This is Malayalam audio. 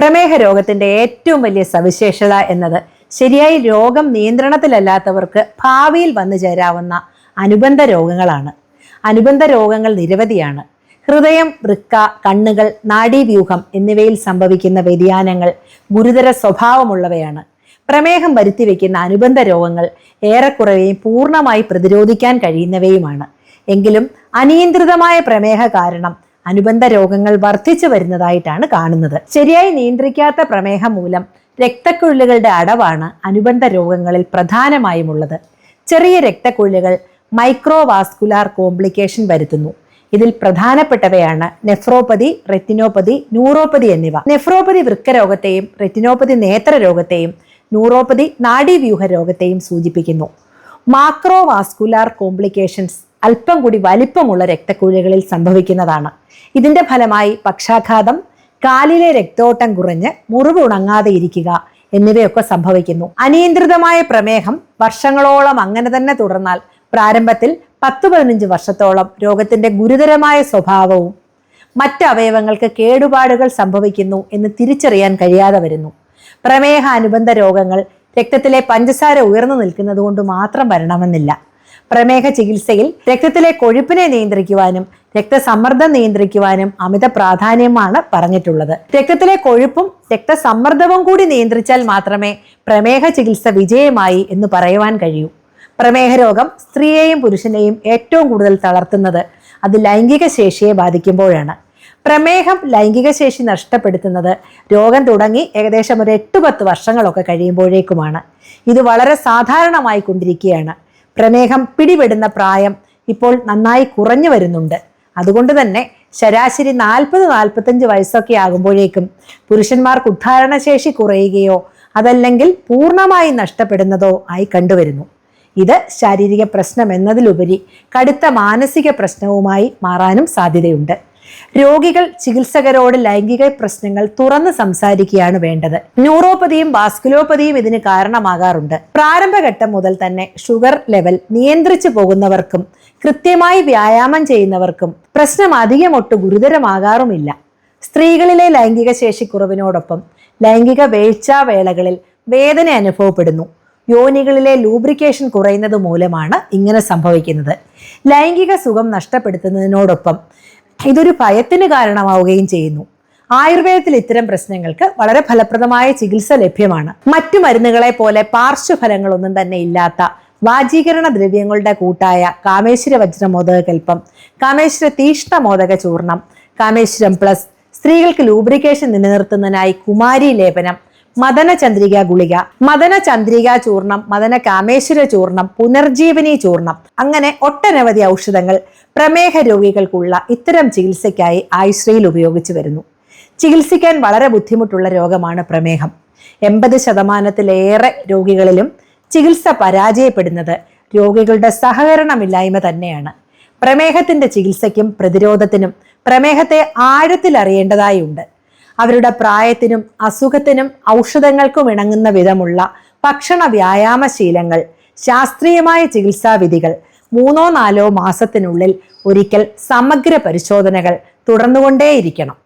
പ്രമേഹ രോഗത്തിന്റെ ഏറ്റവും വലിയ സവിശേഷത എന്നത് ശരിയായി രോഗം നിയന്ത്രണത്തിലല്ലാത്തവർക്ക് ഭാവിയിൽ വന്നു ചേരാവുന്ന അനുബന്ധ രോഗങ്ങളാണ്. അനുബന്ധ രോഗങ്ങൾ നിരവധിയാണ്. ഹൃദയം വൃക്ക കണ്ണുകൾ നാഡീവ്യൂഹം എന്നിവയിൽ സംഭവിക്കുന്ന വ്യതിയാനങ്ങൾ ഗുരുതര സ്വഭാവമുള്ളവയാണ്. പ്രമേഹം വരുത്തിവെക്കുന്ന അനുബന്ധ രോഗങ്ങൾ ഏറെക്കുറവെയും പൂർണമായി പ്രതിരോധിക്കാൻ കഴിയുന്നവയുമാണ്. എങ്കിലും അനിയന്ത്രിതമായ പ്രമേഹ കാരണം അനുബന്ധ രോഗങ്ങൾ വർദ്ധിച്ചു വരുന്നതായിട്ടാണ് കാണുന്നത്. ശരിയായി നിയന്ത്രിക്കാത്ത പ്രമേഹം മൂലം രക്തക്കുഴലുകളുടെ അടവാണ് അനുബന്ധ രോഗങ്ങളിൽ പ്രധാനമായും ഉള്ളത്. ചെറിയ രക്തക്കുഴലുകൾ മൈക്രോവാസ്കുലാർ കോംപ്ലിക്കേഷൻ വരുത്തുന്നു. ഇതിൽ പ്രധാനപ്പെട്ടവയാണ് നെഫ്രോപ്പതി റെറ്റിനോപ്പതി ന്യൂറോപ്പതി എന്നിവ. നെഫ്രോപ്പതി വൃക്കരോഗത്തെയും റെറ്റിനോപ്പതി നേത്രരോഗത്തെയും ന്യൂറോപ്പതി നാഡീവ്യൂഹ രോഗത്തെയും സൂചിപ്പിക്കുന്നു. മാക്രോവാസ്കുലാർ കോംപ്ലിക്കേഷൻസ് അല്പം കൂടി വലിപ്പമുള്ള രക്തക്കുഴലുകളിൽ സംഭവിക്കുന്നതാണ്. ഇതിന്റെ ഫലമായി പക്ഷാഘാതം കാലിലെ രക്തോട്ടം കുറഞ്ഞ് മുറിവ് ഉണങ്ങാതെ ഇരിക്കുക എന്നിവയൊക്കെ സംഭവിക്കുന്നു. അനിയന്ത്രിതമായ പ്രമേഹം വർഷങ്ങളോളം അങ്ങനെ തന്നെ തുടർന്നാൽ പ്രാരംഭത്തിൽ പത്ത് പതിനഞ്ച് വർഷത്തോളം രോഗത്തിന്റെ ഗുരുതരമായ സ്വഭാവവും മറ്റ് അവയവങ്ങൾക്ക് കേടുപാടുകൾ സംഭവിക്കുന്നു എന്ന് തിരിച്ചറിയാൻ കഴിയാതെ വരുന്നു. പ്രമേഹ അനുബന്ധ രോഗങ്ങൾ രക്തത്തിലെ പഞ്ചസാര ഉയർന്നു നിൽക്കുന്നത് കൊണ്ട് മാത്രം വരണമെന്നില്ല. പ്രമേഹ ചികിത്സയിൽ രക്തത്തിലെ കൊഴുപ്പിനെ നിയന്ത്രിക്കുവാനും രക്തസമ്മർദ്ദം നിയന്ത്രിക്കുവാനും അമിത പ്രാധാന്യമാണ് പറഞ്ഞിട്ടുള്ളത്. രക്തത്തിലെ കൊഴുപ്പും രക്തസമ്മർദ്ദവും കൂടി നിയന്ത്രിച്ചാൽ മാത്രമേ പ്രമേഹ ചികിത്സ വിജയമായി എന്ന് പറയുവാൻ കഴിയൂ. പ്രമേഹ രോഗം സ്ത്രീയെയും പുരുഷനെയും ഏറ്റവും കൂടുതൽ തളർത്തുന്നത് അത് ലൈംഗിക ശേഷിയെ ബാധിക്കുമ്പോഴാണ്. പ്രമേഹം ലൈംഗിക ശേഷി നഷ്ടപ്പെടുത്തുന്നത് രോഗം തുടങ്ങി ഏകദേശം ഒരു എട്ട് പത്ത് വർഷങ്ങളൊക്കെ കഴിയുമ്പോഴേക്കുമാണ്. ഇത് വളരെ സാധാരണമായി കൊണ്ടിരിക്കുകയാണ്. പ്രമേഹം പിടിപെടുന്ന പ്രായം ഇപ്പോൾ നന്നായി കുറഞ്ഞു വരുന്നുണ്ട്. അതുകൊണ്ട് തന്നെ ശരാശരി നാൽപ്പത് നാൽപ്പത്തഞ്ച് വയസ്സൊക്കെ ആകുമ്പോഴേക്കും പുരുഷന്മാർക്ക് ഉദ്ധാരണശേഷി കുറയുകയോ അതല്ലെങ്കിൽ പൂർണമായി നഷ്ടപ്പെടുന്നതോ ആയി കണ്ടുവരുന്നു. ഇത് ശാരീരിക പ്രശ്നം എന്നതിലുപരി കടുത്ത മാനസിക പ്രശ്നവുമായി മാറാനും സാധ്യതയുണ്ട്. രോഗികൾ ചികിത്സകരോട് ലൈംഗിക പ്രശ്നങ്ങൾ തുറന്ന് സംസാരിക്കുകയാണ് വേണ്ടത്. ന്യൂറോപ്പതിയും വാസ്കുലോപ്പതിയും ഇതിന് കാരണമാകാറുണ്ട്. പ്രാരംഭഘട്ടം മുതൽ തന്നെ ഷുഗർ ലെവൽ നിയന്ത്രിച്ചു പോകുന്നവർക്കും കൃത്യമായി വ്യായാമം ചെയ്യുന്നവർക്കും പ്രശ്നം അധികമൊട്ട് ഗുരുതരമാകാറുമില്ല. സ്ത്രീകളിലെ ലൈംഗിക ശേഷി കുറവിനോടൊപ്പം ലൈംഗിക വേഴ്ചാവേളകളിൽ വേദന അനുഭവപ്പെടുന്നു. യോനികളിലെ ലൂബ്രിക്കേഷൻ കുറയുന്നത് മൂലമാണ് ഇങ്ങനെ സംഭവിക്കുന്നത്. ലൈംഗിക സുഖം നഷ്ടപ്പെടുത്തുന്നതിനോടൊപ്പം ഇതൊരു ഭയത്തിന് കാരണമാവുകയും ചെയ്യുന്നു. ആയുർവേദത്തിൽ ഇത്തരം പ്രശ്നങ്ങൾക്ക് വളരെ ഫലപ്രദമായ ചികിത്സ ലഭ്യമാണ്. മറ്റു മരുന്നുകളെ പോലെ പാർശ്വഫലങ്ങളൊന്നും തന്നെ ഇല്ലാത്ത വാജീകരണ ദ്രവ്യങ്ങളുടെ കൂട്ടായ കാമേശ്വര വജ്രമോദകൽപ്പം കാമേശ്വര തീഷ്ണ മോദക ചൂർണം കാമേശ്വരം പ്ലസ് സ്ത്രീകൾക്ക് ലൂബ്രിക്കേഷൻ നിലനിർത്തുന്നതിനായി കുമാരി ലേപനം മദന ചന്ദ്രിക ഗുളിക. മദന ചന്ദ്രിക ചൂർണം മദന കാമേശ്വര ചൂർണം പുനർജീവനി ചൂർണം. അങ്ങനെ ഒട്ടനവധി ഔഷധങ്ങൾ പ്രമേഹ രോഗികൾക്കുള്ള ഇത്തരം ചികിത്സയ്ക്കായി ആയുശ്രീയിൽ ഉപയോഗിച്ചു വരുന്നു. ചികിത്സിക്കാൻ വളരെ ബുദ്ധിമുട്ടുള്ള രോഗമാണ് പ്രമേഹം. എൺപത് ശതമാനത്തിലേറെ രോഗികളിലും ചികിത്സ പരാജയപ്പെടുന്നത് രോഗികളുടെ സഹകരണമില്ലായ്മ തന്നെയാണ്. പ്രമേഹത്തിന്റെ ചികിത്സയ്ക്കും പ്രതിരോധത്തിനും പ്രമേഹത്തെ ആഴത്തിൽ അറിയേണ്ടതായുണ്ട്. അവരുടെ പ്രായത്തിനും അസുഖത്തിനും ഔഷധങ്ങൾക്കും ഇണങ്ങുന്ന വിധമുള്ള ഭക്ഷണ വ്യായാമശീലങ്ങൾ ശാസ്ത്രീയമായ ചികിത്സാവിധികൾ മൂന്നോ നാലോ മാസത്തിനുള്ളിൽ ഒരിക്കൽ സമഗ്ര പരിശോധനകൾ തുടർന്നുകൊണ്ടേയിരിക്കണം.